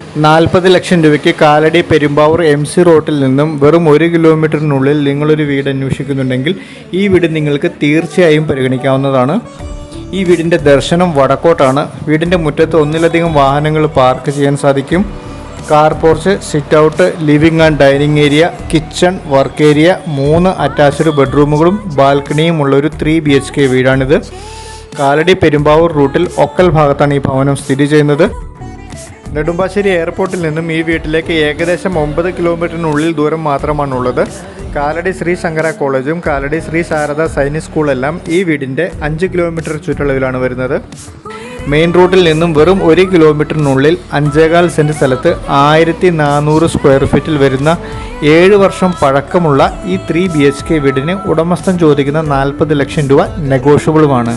നാൽപ്പത് ലക്ഷം രൂപയ്ക്ക് Kalady Perumbavoor M C റോട്ടിൽ നിന്നും വെറും ഒരു കിലോമീറ്ററിനുള്ളിൽ നിങ്ങളൊരു വീട് അന്വേഷിക്കുന്നുണ്ടെങ്കിൽ ഈ വീട് നിങ്ങൾക്ക് തീർച്ചയായും പരിഗണിക്കാവുന്നതാണ്. ഈ വീടിന്റെ ദർശനം വടക്കോട്ടാണ്. വീടിന്റെ മുറ്റത്ത് ഒന്നിലധികം വാഹനങ്ങൾ പാർക്ക് ചെയ്യാൻ സാധിക്കും. Car porch sit out living and dining area kitchen work area മൂന്ന് അറ്റാച്ച്ഡ് ബെഡ്റൂമുകളും ബാൽക്കണിയും ഉള്ള ഒരു ത്രീ ബി എച്ച് കെ വീടാണിത്. കാലടി പെരുമ്പാവൂർ റൂട്ടിൽ ഒക്കൽ ഭാഗത്താണ് ഈ ഭവനം സ്ഥിതി ചെയ്യുന്നത്. നെടുമ്പാശ്ശേരി എയർപോർട്ടിൽ നിന്നും ഈ വീട്ടിലേക്ക് ഏകദേശം ഒമ്പത് കിലോമീറ്ററിനുള്ളിൽ ദൂരം മാത്രമാണുള്ളത്. കാലടി ശ്രീ ശങ്കര കോളേജും കാലടി ശ്രീ ശാരദ സൈനിക് സ്കൂളെല്ലാം ഈ വീടിന്റെ അഞ്ച് കിലോമീറ്റർ ചുറ്റളവിലാണ് വരുന്നത്. മെയിൻ റൂട്ടിൽ നിന്നും വെറും ഒരു കിലോമീറ്ററിനുള്ളിൽ അഞ്ചേകാൽ സെന്റ് സ്ഥലത്ത് ആയിരത്തി നാനൂറ് സ്ക്വയർ ഫീറ്റിൽ വരുന്ന ഏഴ് വർഷം പഴക്കമുള്ള ഈ ത്രീ ബി എച്ച് കെ വീടിന് ഉടമസ്ഥൻ ചോദിക്കുന്ന നാൽപ്പത് ലക്ഷം രൂപ നെഗോഷ്യബിളുമാണ്.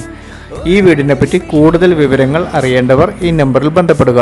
ഈ വീടിനെ പറ്റി കൂടുതൽ വിവരങ്ങൾ അറിയേണ്ടവർ ഈ നമ്പറിൽ ബന്ധപ്പെടുക.